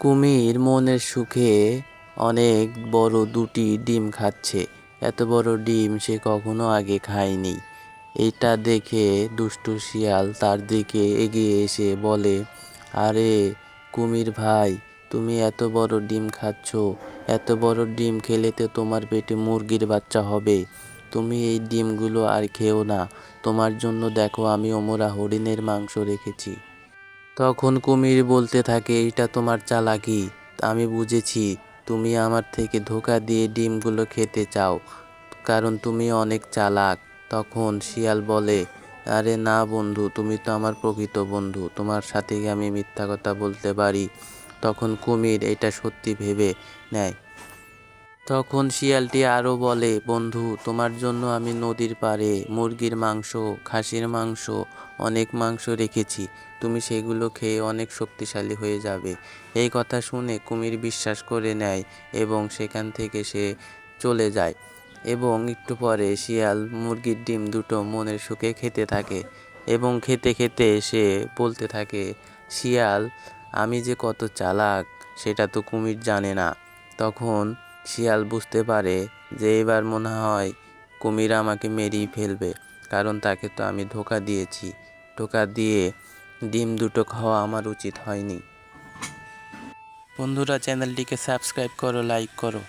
কুমির মনের সুখে অনেক বড় দুটি ডিম খাচ্ছে। এত বড় ডিম সে কখনো আগে খায়নি। এটা দেখে দুষ্টু শিয়াল তার দিকে এগিয়ে এসে বলে, আরে কুমির ভাই, তুমি এত বড় ডিম খাচ্ছ। এত বড় ডিম খেলে তো তোমার পেটে মুরগির বাচ্চা হবে। তুমি এই ডিমগুলো আর খেও না। তোমার জন্য দেখো আমি ওমরা হরিণের মাংস রেখেছি। তখন কুমির বলতে থাকে, এটা তোমার চালাকি। আমি বুঝেছি, তুমি আমার থেকে ধোকা দিয়ে ডিমগুলো খেতে চাও, কারণ তুমি অনেক চালাক। তখন শিয়াল বলে, আরে না বন্ধু, তুমি তো আমার প্রকৃত বন্ধু, তোমার সাথে আমি মিথ্যা কথা বলতে পারি। তখন কুমির, এটা সত্যি ভেবে নেয়। তখন শিয়ালটি আরও বলে, বন্ধু, তোমার জন্য আমি নদীর পাড়ে মুরগির মাংস, খাসির মাংস, অনেক মাংস রেখেছি। তুমি সেগুলো খেয়ে অনেক শক্তিশালী হয়ে যাবে। এই কথা শুনে কুমির বিশ্বাস করে নেয় এবং সেখান থেকে সে চলে যায় এবং একটু পরে শিয়াল মুরগির ডিম দুটো মনের সুখে খেতে থাকে এবং খেতে খেতে সে বলতে থাকে, শিয়াল, আমি যে কত চালাক, সেটা তো কুমির জানে না। তখন শিয়াল বুঝতে পারে যে এবার মনে হয় কুমির আমাকে মেরিয়ে ফেলবে, কারণ তাকে তো আমি ধোকা দিয়েছি। ধোকা দিয়ে ডিম দুটো খাওয়া আমার উচিত হয়নি। বন্ধুরা, চ্যানেলটিকে সাবস্ক্রাইব করো, লাইক করো।